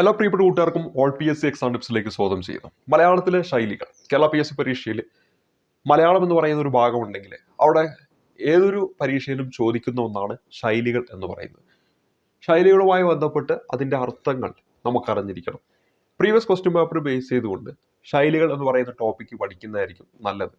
എല്ലാ പ്രിയപ്പെട്ട കൂട്ടുകാർക്കും all P S C exam ടിപ്സിലേക്ക് സ്വാഗതം ചെയ്യുന്നു. മലയാളത്തിലെ ശൈലികൾ കേരള പി എസ് സി പരീക്ഷയിൽ മലയാളം എന്ന് പറയുന്ന ഒരു ഭാഗമുണ്ടെങ്കിൽ അവിടെ ഏതൊരു പരീക്ഷയിലും ചോദിക്കുന്ന ഒന്നാണ് ശൈലികൾ എന്ന് പറയുന്നത്. ശൈലികളുമായി ബന്ധപ്പെട്ട് അതിന്റെ അർത്ഥങ്ങൾ നമുക്കറിഞ്ഞിരിക്കണം. പ്രീവിയസ് ക്വസ്റ്റ്യൻ പേപ്പർ ബേസ് ചെയ്തുകൊണ്ട് ശൈലികൾ എന്ന് പറയുന്ന ടോപ്പിക്ക് പഠിക്കുന്നതായിരിക്കും നല്ലത്.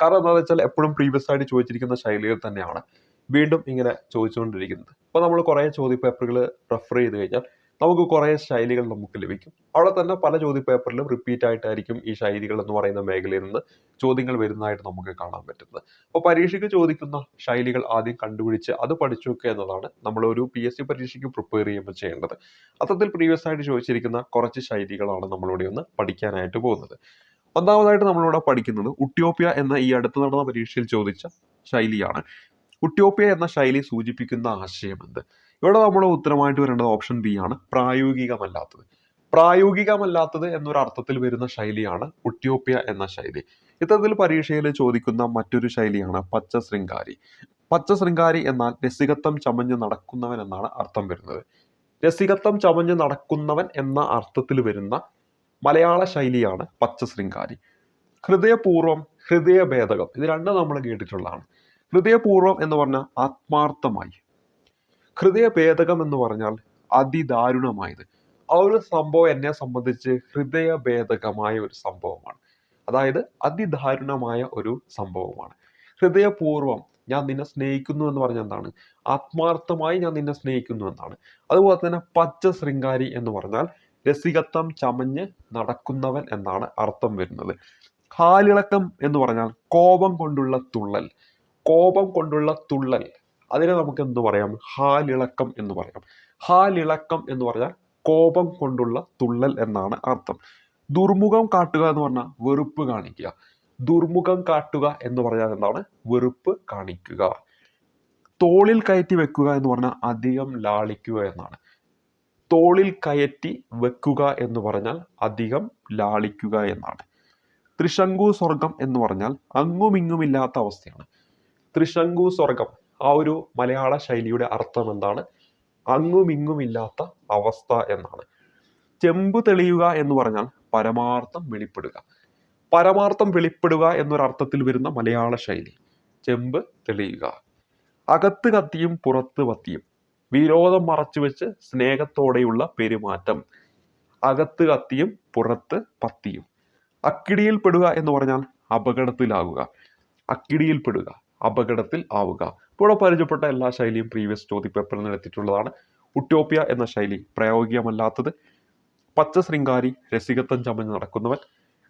കാരണം എന്താണെന്ന് വെച്ചാൽ എപ്പോഴും പ്രീവിയസ് ആയിട്ട് ചോദിച്ചിരിക്കുന്ന ശൈലികൾ തന്നെയാണ് വീണ്ടും ഇങ്ങനെ ചോദിച്ചുകൊണ്ടിരിക്കുന്നത്. അപ്പോൾ നമ്മൾ കുറേ ചോദ്യപേപ്പറുകൾ റെഫർ ചെയ്ത് കഴിഞ്ഞാൽ നമുക്ക് കുറേ ശൈലികൾ നമുക്ക് ലഭിക്കും. അവിടെ തന്നെ പല ചോദ്യപേപ്പറിലും റിപ്പീറ്റ് ആയിട്ടായിരിക്കും ഈ ശൈലികൾ എന്ന് പറയുന്ന മേഖലയിൽ നിന്ന് ചോദ്യങ്ങൾ വരുന്നതായിട്ട് നമുക്ക് കാണാൻ പറ്റുന്നത്. അപ്പോൾ പരീക്ഷയ്ക്ക് ചോദിക്കുന്ന ശൈലികൾ ആദ്യം കണ്ടുപിടിച്ച് അത് പഠിച്ചു വെക്കുക എന്നതാണ് നമ്മൾ ഒരു പി എസ് സി പരീക്ഷയ്ക്ക് പ്രിപ്പയർ ചെയ്യുമ്പോൾ ചെയ്യേണ്ടത്. അത്തരത്തിൽ പ്രീവിയസ് ആയിട്ട് ചോദിച്ചിരിക്കുന്ന കുറച്ച് ശൈലികളാണ് നമ്മളിവിടെ ഒന്ന് പഠിക്കാനായിട്ട് പോകുന്നത്. ഒന്നാമതായിട്ട് നമ്മളിവിടെ പഠിക്കുന്നത് ഉട്ടിയോപ്യ എന്ന ഈ അടുത്ത് നടന്ന പരീക്ഷയിൽ ചോദിച്ച ശൈലിയാണ്. ഉട്ടിയോപ്യ എന്ന ശൈലി സൂചിപ്പിക്കുന്ന ആശയം എന്ത്? ഇവിടെ നമ്മൾ ഉത്തരമായിട്ട് വരേണ്ടത് ഓപ്ഷൻ ബി ആണ് പ്രായോഗികമല്ലാത്തത്. പ്രായോഗികമല്ലാത്തത് എന്നൊരു അർത്ഥത്തിൽ വരുന്ന ശൈലിയാണ് ഉട്യോപ്യ എന്ന ശൈലി. ഇത്തരത്തിൽ പരീക്ഷയിൽ ചോദിക്കുന്ന മറ്റൊരു ശൈലിയാണ് പച്ച ശൃംഗാരി പച്ച ശൃംഗാരി എന്നാൽ രസികത്വം ചമഞ്ഞ് നടക്കുന്നവൻ എന്നാണ് അർത്ഥം വരുന്നത്. രസികത്വം ചമഞ്ഞ് നടക്കുന്നവൻ എന്ന അർത്ഥത്തിൽ വരുന്ന മലയാള ശൈലിയാണ് പച്ച ശൃംഗാരി ഹൃദയപൂർവം ഹൃദയഭേദകം ഇത് രണ്ടും നമ്മൾ കേട്ടിട്ടുള്ളതാണ്. ഹൃദയപൂർവം എന്ന് പറഞ്ഞാൽ ആത്മാർത്ഥമായി ഹൃദയഭേദകം എന്ന് പറഞ്ഞാൽ അതിദാരുണമായത്. ആ ഒരു സംഭവം എന്നെ സംബന്ധിച്ച് ഹൃദയഭേദകമായ ഒരു സംഭവമാണ്. അതായത് അതിദാരുണമായ ഒരു സംഭവമാണ്. ഹൃദയപൂർവം ഞാൻ നിന്നെ സ്നേഹിക്കുന്നു എന്ന് പറഞ്ഞ എന്താണ്? ആത്മാർത്ഥമായി ഞാൻ നിന്നെ സ്നേഹിക്കുന്നു എന്നാണ്. അതുപോലെ തന്നെ പച്ച ശൃംഗാരി എന്ന് പറഞ്ഞാൽ രസികത്വം ചമഞ്ഞ് നടക്കുന്നവൻ എന്നാണ് അർത്ഥം വരുന്നത്. കാലിളക്കം എന്ന് പറഞ്ഞാൽ കോപം കൊണ്ടുള്ള തുള്ളൽ. കോപം കൊണ്ടുള്ള തുള്ളൽ. അതിനെ നമുക്ക് എന്ത് പറയാം? ഹാലിളക്കം എന്ന് പറയാം. ഹാലിളക്കം എന്ന് പറഞ്ഞാൽ കോപം കൊണ്ടുള്ള തുള്ളൽ എന്നാണ് അർത്ഥം. ദുർമുഖം കാട്ടുക എന്ന് പറഞ്ഞാൽ വെറുപ്പ് കാണിക്കുക. ദുർമുഖം കാട്ടുക എന്ന് പറഞ്ഞാൽ എന്താണ്? വെറുപ്പ് കാണിക്കുക. തോളിൽ കയറ്റി വെക്കുക എന്ന് പറഞ്ഞാൽ അധികം ലാളിക്കുക എന്നാണ്. തോളിൽ കയറ്റി വെക്കുക എന്ന് പറഞ്ഞാൽ അധികം ലാളിക്കുക എന്നാണ്. ത്രിശങ്കു സ്വർഗം എന്ന് പറഞ്ഞാൽ അങ്ങുമിങ്ങുമില്ലാത്ത അവസ്ഥയാണ്. ത്രിശങ്കു സ്വർഗം ആ ഒരു മലയാള ശൈലിയുടെ അർത്ഥം എന്താണ്? അങ്ങുമിങ്ങുമില്ലാത്ത അവസ്ഥ എന്നാണ്. ചെമ്പ് തെളിയുക എന്ന് പറഞ്ഞാൽ പരമാർത്ഥം വെളിപ്പെടുക. പരമാർത്ഥം വെളിപ്പെടുക എന്നൊരർത്ഥത്തിൽ വരുന്ന മലയാള ശൈലി ചെമ്പ് തെളിയുക. അകത്ത് കത്തിയും പുറത്ത് കത്തിയും വിരോധം മറച്ചു വെച്ച് സ്നേഹത്തോടെയുള്ള പെരുമാറ്റം. അകത്ത് കത്തിയും പുറത്ത് പത്തിയും അക്കിടിയിൽപ്പെടുക എന്ന് പറഞ്ഞാൽ അപകടത്തിലാകുക. അക്കിടിയിൽ പെടുക. അപകടത്തിൽ ആവുക. ഇവിടെ പരിചയപ്പെട്ട എല്ലാ ശൈലിയും പ്രീവിയസ് ചോദ്യപേപ്പറിൽ നിന്ന് എത്തിയിട്ടുള്ളതാണ് ഉട്ടോപ്യ എന്ന ശൈലി പ്രായോഗികമല്ലാത്തത്. പച്ച ശൃംഗാരി രസികത്വം ചമഞ്ഞ് നടക്കുന്നവൻ.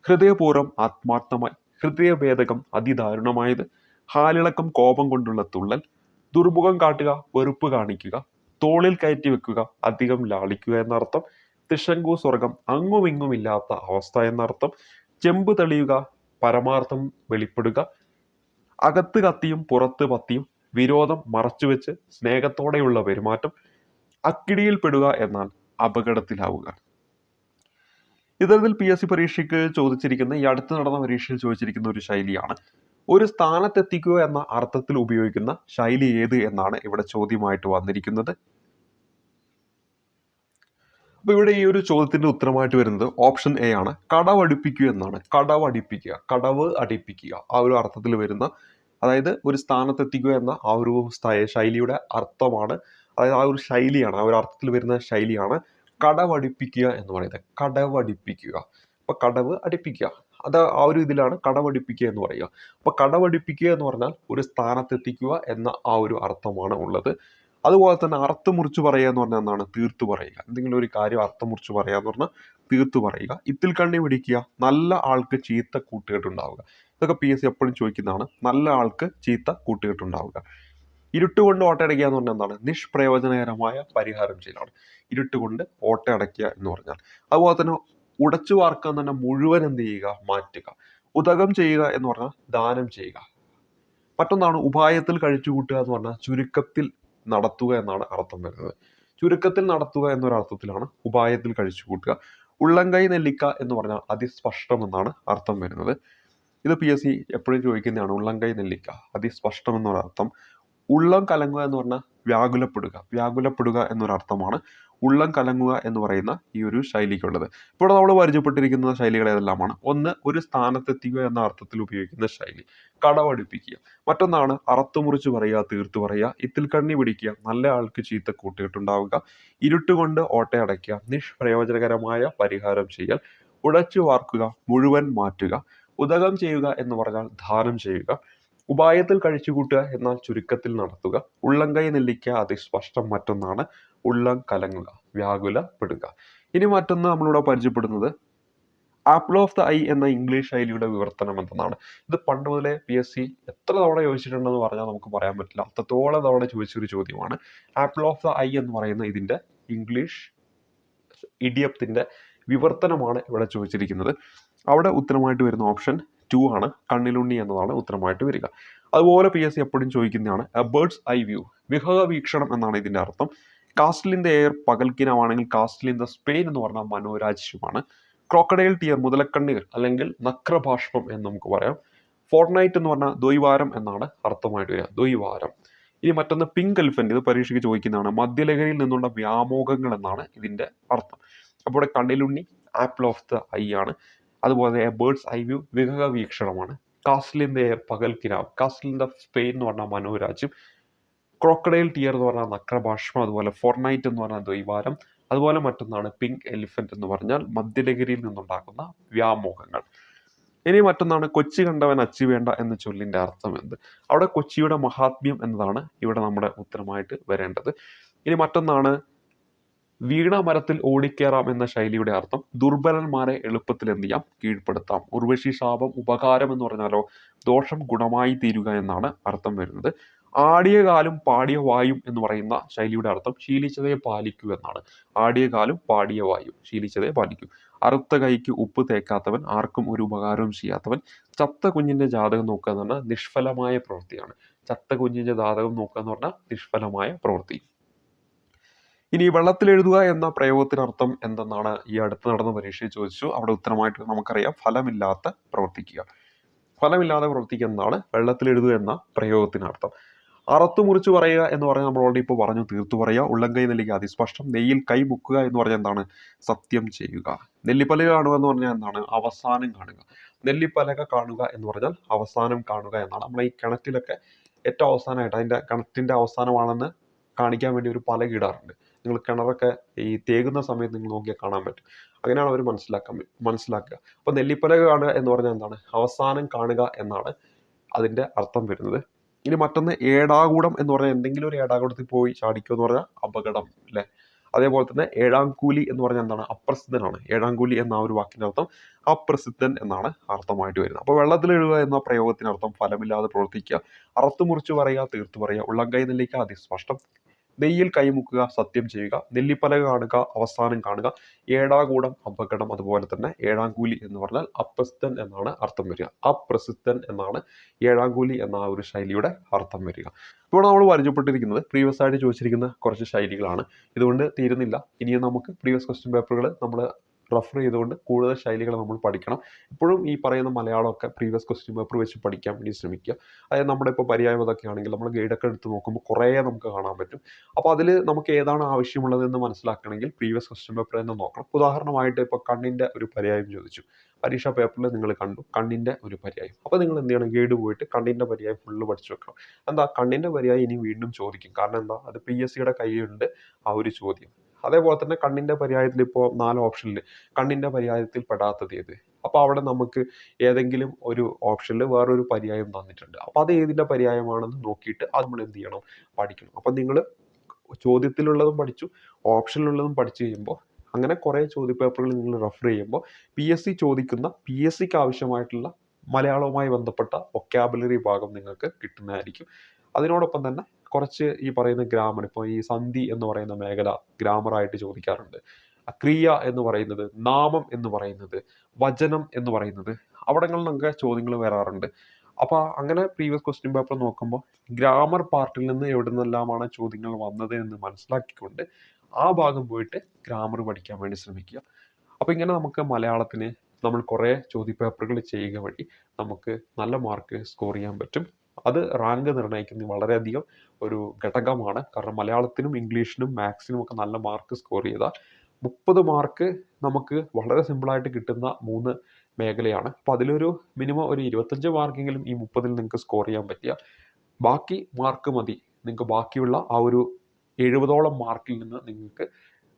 ഹൃദയപൂർവം ആത്മാർത്ഥമായി ഹൃദയഭേദകം അതിദാരുണമായത്. ഹാലിളക്കം കോപം കൊണ്ടുള്ള തുള്ളൽ. ദുർമുഖം കാട്ടുക വെറുപ്പ് കാണിക്കുക. തോളിൽ കയറ്റി വെക്കുക അധികം ലാളിക്കുക എന്നർത്ഥം. തിഷങ്കു സ്വർഗം അങ്ങുമിങ്ങുമില്ലാത്ത അവസ്ഥ എന്നർത്ഥം. ചെമ്പ് തെളിയുക പരമാർത്ഥം വെളിപ്പെടുക. അകത്ത് കത്തിയും പുറത്ത് പത്തിയും വിരോധം മറച്ചുവെച്ച് സ്നേഹത്തോടെയുള്ള പെരുമാറ്റം അക്കിടിയിൽപ്പെടുക എന്നാൽ അപകടത്തിലാവുക. ഇത്തരത്തിൽ പി എസ് സി പരീക്ഷയ്ക്ക് ചോദിച്ചിരിക്കുന്ന ഈ അടുത്ത് നടന്ന പരീക്ഷയിൽ ചോദിച്ചിരിക്കുന്ന ഒരു ശൈലിയാണ്. ഒരു സ്ഥാനത്തെത്തിക്കുക എന്ന അർത്ഥത്തിൽ ഉപയോഗിക്കുന്ന ശൈലി ഏത് എന്നാണ് ഇവിടെ ചോദ്യമായിട്ട് വന്നിരിക്കുന്നത്. അപ്പൊ ഇവിടെ ഈ ഒരു ചോദ്യത്തിന്റെ ഉത്തരമായിട്ട് വരുന്നത് ഓപ്ഷൻ എ ആണ്. കടവടിപ്പിക്കുക എന്നാണ്. കടവടിപ്പിക്കുക. കടവ് അടിപ്പിക്കുക. ആ ഒരു അർത്ഥത്തിൽ വരുന്ന അതായത് ഒരു സ്ഥാനത്തെത്തിക്കുക എന്ന ആ ഒരു ശൈലിയുടെ അർത്ഥമാണ്. അതായത് ആ ഒരു ശൈലിയാണ് ആ ഒരു അർത്ഥത്തിൽ വരുന്ന ശൈലിയാണ് കടവടിപ്പിക്കുക എന്ന് പറയുന്നത്. കടവടിപ്പിക്കുക. അപ്പൊ കടവ് അടിപ്പിക്കുക. അത് ആ ഒരു ഇതിലാണ് കടവടിപ്പിക്കുക എന്ന് പറയുക. അപ്പൊ കടവടിപ്പിക്കുക എന്ന് പറഞ്ഞാൽ ഒരു സ്ഥാനത്തെത്തിക്കുക എന്ന ആ ഒരു അർത്ഥമാണ് ഉള്ളത്. അതുപോലെ തന്നെ അർത്ഥം മുറിച്ച് പറയുക എന്ന് പറഞ്ഞാൽ എന്താണ്? തീർത്തു പറയുക. എന്തെങ്കിലും ഒരു കാര്യം അർത്ഥം മുറിച്ച് പറയുക എന്ന് പറഞ്ഞാൽ തീർത്തു പറയുക. ഇത്തിൽ കണ്ണി പിടിക്കുക. നല്ല ആൾക്ക് ചീത്ത കൂട്ടുകെട്ടുണ്ടാവുക ഇതൊക്കെ പി എസ് സി എപ്പോഴും ചോദിക്കുന്നതാണ് നല്ല ആൾക്ക് ചീത്ത കൂട്ടുകെട്ടുണ്ടാവുക. ഇരുട്ടുകൊണ്ട് ഓട്ടയടയ്ക്കുക എന്ന് പറഞ്ഞാൽ എന്താണ്? നിഷ്പ്രയോജനകരമായ പരിഹാരം ചെയ്യലാണ് ഇരുട്ടുകൊണ്ട് ഓട്ടയടയ്ക്കുക എന്ന് പറഞ്ഞാൽ. അതുപോലെ തന്നെ ഉടച്ചു എന്ന് പറഞ്ഞാൽ മുഴുവൻ എന്ത് ചെയ്യുക? മാറ്റുക. ഉദകം ചെയ്യുക എന്ന് പറഞ്ഞാൽ ദാനം ചെയ്യുക. മറ്റൊന്നാണ് ഉപായത്തിൽ കഴിച്ചു കൂട്ടുക എന്ന് പറഞ്ഞാൽ ചുരുക്കത്തിൽ നടത്തുക എന്നാണ് അർത്ഥം വരുന്നത്. ചുരുക്കത്തിൽ നടത്തുക എന്നൊരർത്ഥത്തിലാണ് ഉപായത്തിൽ കഴിച്ചു കൂട്ടുക. ഉള്ളംകൈ നെല്ലിക്ക എന്ന് പറഞ്ഞാൽ അതിസ്പഷ്ടം എന്നാണ് അർത്ഥം വരുന്നത്. ഇത് പി എസ് സി എപ്പോഴും ചോദിക്കുന്നതാണ് ഉള്ളംകൈ നെല്ലിക്ക. അതിസ്പഷ്ടം എന്നൊരർത്ഥം ഉള്ളം കലങ്ങുക എന്ന് പറഞ്ഞാൽ വ്യാകുലപ്പെടുക വ്യാകുലപ്പെടുക എന്നൊരർത്ഥമാണ് ഉള്ളം കലങ്ങുക എന്ന് പറയുന്ന ഈ ഒരു ശൈലിക്കുള്ളത്. ഇവിടെ നമ്മൾ പരിചയപ്പെട്ടിരിക്കുന്ന ശൈലികൾ ഏതെല്ലാമാണ്? ഒന്ന് ഒരു സ്ഥാനത്തെത്തിക്കുക എന്ന അർത്ഥത്തിൽ ഉപയോഗിക്കുന്ന ശൈലി. കടവടിപ്പിക്കുക മറ്റൊന്നാണ് അറത്തുമുറിച്ച് പറയുക തീർത്തു പറയുക. ഇത്തിൽ കണ്ണി പിടിക്കുക നല്ല ആൾക്ക് ചീത്ത കൂട്ടിയിട്ടുണ്ടാവുക. ഇരുട്ടുകൊണ്ട് ഓട്ടയടയ്ക്കുക നിഷ്പ്രയോജനകരമായ പരിഹാരം ചെയ്യൽ. ഉടച്ചു വാർക്കുക മുഴുവൻ മാറ്റുക. ഉദകം ചെയ്യുക എന്ന് പറഞ്ഞാൽ ദാനം ചെയ്യുക ഉപായത്തിൽ കഴിച്ചുകൂട്ടുക എന്നാൽ ചുരുക്കത്തിൽ നടത്തുക ഉള്ളംകൈ നെല്ലിക്ക അതിസ്പഷ്ടം മറ്റൊന്നാണ് ഉള്ളം കലങ്ങുക വ്യാകുലപ്പെടുക ഇനി മറ്റൊന്ന് നമ്മളിവിടെ പരിചയപ്പെടുന്നത് ആപ്പിൾ ഓഫ് ദ ഐ എന്ന ഇംഗ്ലീഷ് ശൈലിയുടെ വിവർത്തനം എന്തെന്നാണ് ഇത് പണ്ട് മുതലേ പി എസ് സി എത്ര തവണ ചോദിച്ചിട്ടുണ്ടെന്ന് പറഞ്ഞാൽ നമുക്ക് പറയാൻ പറ്റില്ല. അത്രത്തോളം തവണ ചോദിച്ചൊരു ചോദ്യമാണ്. ആപ്പിൾ ഓഫ് ദ ഐ എന്ന് പറയുന്ന ഇതിന്റെ ഇംഗ്ലീഷ് ഇഡിയത്തിന്റെ വിവർത്തനമാണ് ഇവിടെ ചോദിച്ചിരിക്കുന്നത്. അവിടെ ഉത്തരമായിട്ട് വരുന്ന ഓപ്ഷൻ ടു ആണ്. കണ്ണിലുണ്ണി എന്നതാണ് ഉത്തരമായിട്ട് വരിക. അതുപോലെ പി എസ് സി എപ്പോഴും ചോദിക്കുന്നതാണ് എ ബേർഡ്സ് ഐ വ്യൂ വിഹക വീക്ഷണം എന്നാണ് ഇതിന്റെ അർത്ഥം. കാസ്റ്റിൽ ഇൻ ദ എയർ പകൽക്കിനമാണെങ്കിൽ കാസ്റ്റിൽ ഇൻ ദ സ്പെയിൻ എന്ന് പറഞ്ഞാൽ മനോരാജ്യമാണ്. ക്രോക്കഡൈൽ ടിയർ മുതലക്കണ്ണീർ അല്ലെങ്കിൽ നക്രഭാഷ്പം എന്ന് നമുക്ക് പറയാം. ഫോർട്ട്നൈറ്റ് എന്ന് പറഞ്ഞാൽ ദ്വൈവാരം എന്നാണ് അർത്ഥമായിട്ട് വരിക. ദ്വൈവാരം. ഇനി മറ്റൊന്ന് പിങ്ക് എലിഫന്റ് ഇത് പരീക്ഷയ്ക്ക് ചോദിക്കുന്നതാണ്. മദ്യലഹരിയിൽ നിന്നുള്ള വ്യാമോഹങ്ങൾ എന്നാണ് ഇതിന്റെ അർത്ഥം. അപ്പോൾ കണ്ണിലുണ്ണി ആപ്പിൾ ഓഫ് ദ ഐ ആണ്. അതുപോലെ ബേർഡ്സ് ഐ വ്യൂ വിഹക വീക്ഷണമാണ്. കാസ്ലിന്റെ പകൽ കിനാവ് കാസ്ലിന്റെ സ്പെയിൻ എന്ന് പറഞ്ഞാൽ മനോരാജ്യം ക്രോക്കഡൈൽ ടിയർ എന്ന് പറഞ്ഞാൽ നക്രഭാഷ്മം അതുപോലെ ഫോർനൈറ്റ് എന്ന് പറഞ്ഞാൽ ദ്വൈവാരം അതുപോലെ മറ്റൊന്നാണ് പിങ്ക് എലിഫന്റ് എന്ന് പറഞ്ഞാൽ മദ്യലഹരിയിൽ നിന്നുണ്ടാകുന്ന വ്യാമോഹങ്ങൾ. ഇനി മറ്റൊന്നാണ് കൊച്ചി കണ്ടവൻ അച്ചി വേണ്ട എന്ന ചൊല്ലിന്റെ അർത്ഥം എന്ത്? അവിടെ കൊച്ചിയുടെ മഹാത്മ്യം എന്നതാണ് ഇവിടെ നമ്മുടെ ഉത്തരമായിട്ട് വരേണ്ടത്. ഇനി മറ്റൊന്നാണ് വീണ മരത്തിൽ ഓടിക്കേറാം എന്ന ശൈലിയുടെ അർത്ഥം ദുർബലന്മാരെ എളുപ്പത്തിൽ എന്ത് ചെയ്യാം? കീഴ്പ്പെടുത്താം. ഉർവശി ശാപം ഉപകാരം എന്ന് പറഞ്ഞാലോ ദോഷം ഗുണമായി തീരുക എന്നാണ് അർത്ഥം വരുന്നത്. ആടിയ കാലും പാടിയ വായും എന്ന് പറയുന്ന ശൈലിയുടെ അർത്ഥം ശീലിച്ചതേ പാലിക്കൂ എന്നാണ്. ആടിയ കാലും പാടിയ വായും ശീലിച്ചതേ പാലിക്കൂ. അറുത്ത കൈക്ക് ഉപ്പ് തേക്കാത്തവൻ ആർക്കും ഒരു ഉപകാരവും ചെയ്യാത്തവൻ ചത്ത കുഞ്ഞിന്റെ ജാതകം നോക്കുക എന്ന് പറഞ്ഞാൽ നിഷ്ഫലമായ പ്രവൃത്തിയാണ്. ചത്ത കുഞ്ഞിന്റെ ജാതകം നോക്കുക എന്ന് പറഞ്ഞാൽ നിഷ്ഫലമായ പ്രവൃത്തി. ഇനി വെള്ളത്തിൽ എഴുതുക എന്ന പ്രയോഗത്തിനർത്ഥം എന്തെന്നാണ് ഈ അടുത്ത് നടന്ന പരീക്ഷയിൽ ചോദിച്ചു. അവിടെ ഉത്തരമായിട്ട് നമുക്കറിയാം ഫലമില്ലാത്ത പ്രവർത്തിക്കുക. ഫലമില്ലാതെ പ്രവർത്തിക്കുക എന്നാണ് വെള്ളത്തിൽ എഴുതുക എന്ന പ്രയോഗത്തിനർത്ഥം. അറുത്തു മുറിച്ച് പറയുക എന്ന് പറഞ്ഞാൽ നമ്മൾ ഓൾറെഡി ഇപ്പോൾ പറഞ്ഞു തീർത്തു പറയുക. ഉള്ളംകൈ നെല്ലിക്ക് അതിസ്പഷ്ടം. നെയ്യിൽ കൈ മുക്കുക എന്ന് പറഞ്ഞാൽ എന്താണ്? സത്യം ചെയ്യുക. നെല്ലിപ്പലക കാണുക എന്ന് പറഞ്ഞാൽ എന്താണ്? അവസാനം കാണുക. നെല്ലിപ്പലക കാണുക എന്ന് പറഞ്ഞാൽ അവസാനം കാണുക എന്നാണ്. നമ്മൾ ഈ കിണറ്റിലൊക്കെ ഏറ്റവും അവസാനമായിട്ട് അതിന്റെ കിണറ്റിന്റെ അവസാനമാണെന്ന് കാണിക്കാൻ വേണ്ടി ഒരു പലക ഇടാറുണ്ട് നിങ്ങൾ കിണറൊക്കെ ഈ തേകുന്ന സമയത്ത് നിങ്ങൾ നോക്കിയാൽ കാണാൻ പറ്റും. അങ്ങനെയാണ് അവർ മനസ്സിലാക്കാൻ മനസ്സിലാക്കുക. അപ്പോൾ നെല്ലിപ്പലക കാണുക എന്ന് പറഞ്ഞാൽ എന്താണ്? അവസാനം കാണുക എന്നാണ് അതിന്റെ അർത്ഥം വരുന്നത്. ഇനി മറ്റൊന്ന് ഏടാകൂടം എന്ന് പറഞ്ഞാൽ എന്തെങ്കിലും ഒരു ഏടാകൂടത്തിൽ പോയി ചാടിക്കുക എന്ന് പറഞ്ഞാൽ അപകടം അല്ലേ? അതേപോലെ തന്നെ ഏഴാം കൂലി എന്ന് പറഞ്ഞാൽ എന്താണ്? അപ്രസിദ്ധനാണ്. ഏഴാം കൂലി എന്ന ഒരു വാക്കിന്റെ അർത്ഥം അപ്രസിദ്ധൻ എന്നാണ് അർത്ഥമായിട്ട് വരുന്നത്. അപ്പോൾ വെള്ളത്തിൽ എഴുതുക എന്ന പ്രയോഗത്തിനർത്ഥം ഫലമില്ലാതെ പ്രവർത്തിക്കുക അറുത്തു മുറിച്ച് പറയുക തീർത്തു പറയുക ഉള്ളം കൈ നെല്ലിക്ക അതിസ്പഷ്ടം. നെയ്യിൽ കൈമുക്കുക സത്യം ചെയ്യുക നെല്ലിപ്പലക കാണുക അവസാനം കാണുക ഏഴാകൂടം അപകടം അതുപോലെ തന്നെ ഏഴാംകൂലി എന്ന് പറഞ്ഞാൽ അപ്രസിദ്ധൻ എന്നാണ് അർത്ഥം വരിക. അപ്രസിദ്ധൻ എന്നാണ് ഏഴാംകൂലി എന്ന ആ ഒരു ശൈലിയുടെ അർത്ഥം വരിക. ഇപ്പോൾ നമ്മൾ പരിചയപ്പെട്ടിരിക്കുന്നത്. പ്രീവിയസ് ആയിട്ട് ചോദിച്ചിരിക്കുന്ന കുറച്ച് ശൈലികളാണ്. ഇതുകൊണ്ട് തീരുന്നില്ല. ഇനിയും നമുക്ക് പ്രീവിയസ് ക്വസ്റ്റ്യൻ പേപ്പറുകൾ നമ്മൾ റെഫർ ചെയ്തുകൊണ്ട് കൂടുതൽ ശൈലികൾ നമ്മൾ പഠിക്കണം. ഇപ്പോഴും ഈ പറയുന്ന മലയാളമൊക്കെ പ്രീവിയസ് ക്വസ്റ്റ്യൻ പേപ്പർ വെച്ച് പഠിക്കാൻ വേണ്ടി ശ്രമിക്കുക. അതായത് നമ്മുടെ ഇപ്പോൾ പര്യായപതൊക്കെ ആണെങ്കിൽ നമ്മൾ ഗൈഡൊക്കെ എടുത്ത് നോക്കുമ്പോൾ കുറേ നമുക്ക് കാണാൻ പറ്റും. അപ്പോൾ അതിൽ നമുക്ക് ഏതാണ് ആവശ്യമുള്ളതെന്ന് മനസ്സിലാക്കണമെങ്കിൽ പ്രീവിയസ് ക്വസ്റ്റ്യൻ പേപ്പർ തന്നെ നോക്കണം. ഉദാഹരണമായിട്ട് ഇപ്പോൾ കണ്ണിന്റെ ഒരു പര്യായം ചോദിച്ചു. പരീക്ഷാ പേപ്പറിൽ നിങ്ങൾ കണ്ടു കണ്ണിന്റെ ഒരു പര്യായം. അപ്പോൾ നിങ്ങൾ എന്ത് ചെയ്യണം? ഗൈഡ് പോയിട്ട് കണ്ണിന്റെ പര്യായം ഫുള്ള് പഠിച്ചു വെക്കണം. എന്താ? കണ്ണിന്റെ പര്യായം ഇനി വീണ്ടും ചോദിക്കും. കാരണം എന്താ? അത് പി എസ് സിയുടെ കയ്യിലുണ്ട് ആ ഒരു ചോദ്യം. അതേപോലെ തന്നെ കണ്ണിന്റെ പര്യായത്തിൽ ഇപ്പോൾ നാല് ഓപ്ഷനിൽ കണ്ണിന്റെ പര്യായത്തിൽ പെടാത്തത് ഏത്? അപ്പോൾ അവിടെ നമുക്ക് ഏതെങ്കിലും ഒരു ഓപ്ഷനിൽ വേറൊരു പര്യായം തന്നിട്ടുണ്ട്. അപ്പോൾ അത് ഏതിന്റെ പര്യായമാണെന്ന് നോക്കിയിട്ട് അത് നമ്മൾ എന്ത് ചെയ്യണം? പഠിക്കണം. അപ്പോൾ നിങ്ങൾ ചോദ്യത്തിലുള്ളതും പഠിച്ചു ഓപ്ഷനിലുള്ളതും പഠിച്ചു കഴിയുമ്പോൾ അങ്ങനെ കുറേ ചോദ്യപേപ്പറുകൾ നിങ്ങൾ റെഫർ ചെയ്യുമ്പോൾ പി എസ് സി ചോദിക്കുന്ന പി എസ് സിക്ക് ആവശ്യമായിട്ടുള്ള മലയാളവുമായി ബന്ധപ്പെട്ട വൊക്കാബുലറി ഭാഗം നിങ്ങൾക്ക് കിട്ടുന്നതായിരിക്കും. അതിനോടൊപ്പം തന്നെ കുറച്ച് ഈ പറയുന്ന ഗ്രാമർ ഇപ്പോൾ ഈ സന്ധി എന്ന് പറയുന്ന മേഖല ഗ്രാമറായിട്ട് ചോദിക്കാറുണ്ട്. ക്രിയ എന്ന് പറയുന്നത് നാമം എന്ന് പറയുന്നത് വചനം എന്ന് പറയുന്നത് അവിടങ്ങളിൽ നിന്നൊക്കെ ചോദ്യങ്ങൾ വരാറുണ്ട്. അപ്പോൾ അങ്ങനെ പ്രീവിയസ് ക്വസ്റ്റ്യൻ പേപ്പർ നോക്കുമ്പോൾ ഗ്രാമർ പാർട്ടിൽ നിന്ന് എവിടെ നിന്നെല്ലാമാണ് ചോദ്യങ്ങൾ വന്നത് എന്ന് മനസ്സിലാക്കിക്കൊണ്ട് ആ ഭാഗം പോയിട്ട് ഗ്രാമർ പഠിക്കാൻ വേണ്ടി ശ്രമിക്കുക. അപ്പോൾ ഇങ്ങനെ നമുക്ക് മലയാളത്തിന് നമ്മൾ കുറേ ചോദ്യപേപ്പറുകൾ ചെയ്യുക വഴി നമുക്ക് നല്ല മാർക്ക് സ്കോർ ചെയ്യാൻ പറ്റും. അത് റാങ്ക് നിർണയിക്കുന്ന വളരെയധികം ഒരു ഘടകമാണ്. കാരണം മലയാളത്തിനും ഇംഗ്ലീഷിനും മാത്സിനും ഒക്കെ നല്ല മാർക്ക് സ്കോർ ചെയ്താൽ മുപ്പത് മാർക്ക് നമുക്ക് വളരെ സിമ്പിളായിട്ട് കിട്ടുന്ന മൂന്ന് മേഖലയാണ്. അപ്പോൾ അതിലൊരു മിനിമം ഒരു ഇരുപത്തഞ്ച് മാർക്കെങ്കിലും ഈ മുപ്പതിൽ നിങ്ങൾക്ക് സ്കോർ ചെയ്യാൻ പറ്റിയ ബാക്കി മാർക്ക് മതി. നിങ്ങൾക്ക് ബാക്കിയുള്ള ആ ഒരു എഴുപതോളം മാർക്കിൽ നിന്ന് നിങ്ങൾക്ക്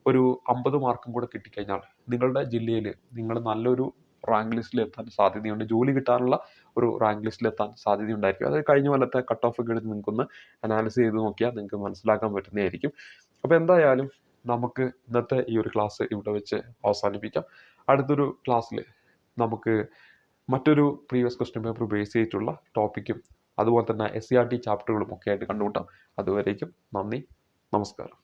ഒരു അമ്പത് മാർക്കും കൂടെ കിട്ടിക്കഴിഞ്ഞാൽ നിങ്ങളുടെ ജില്ലയിൽ നിങ്ങൾ നല്ലൊരു റാങ്ക് ലിസ്റ്റിൽ എത്താൻ സാധ്യതയുണ്ട്. ജോലി കിട്ടാനുള്ള ഒരു റാങ്ക് ലിസ്റ്റിൽ എത്താൻ സാധ്യതയുണ്ടായിരിക്കും. അത് കഴിഞ്ഞ കൊല്ലത്തെ കട്ട് ഓഫ് ഒക്കെ എടുത്ത് നിങ്ങൾക്കൊന്ന് അനാലിസ് ചെയ്ത് നോക്കിയാൽ നിങ്ങൾക്ക് മനസ്സിലാക്കാൻ പറ്റുന്നതായിരിക്കും. അപ്പോൾ എന്തായാലും നമുക്ക് ഇന്നത്തെ ഈ ഒരു ക്ലാസ് ഇവിടെ വെച്ച് അവസാനിപ്പിക്കാം. അടുത്തൊരു ക്ലാസ്സിൽ നമുക്ക് മറ്റൊരു പ്രീവിയസ് ക്വസ്റ്റ്യൻ പേപ്പർ ബേസ് ചെയ്തിട്ടുള്ള ടോപ്പിക്കും അതുപോലെ തന്നെ എസ് സി ആർ ടി ചാപ്റ്ററുകളും ഒക്കെ ആയിട്ട് കണ്ടുമുട്ടാം. അതുവരേക്കും നന്ദി. നമസ്കാരം.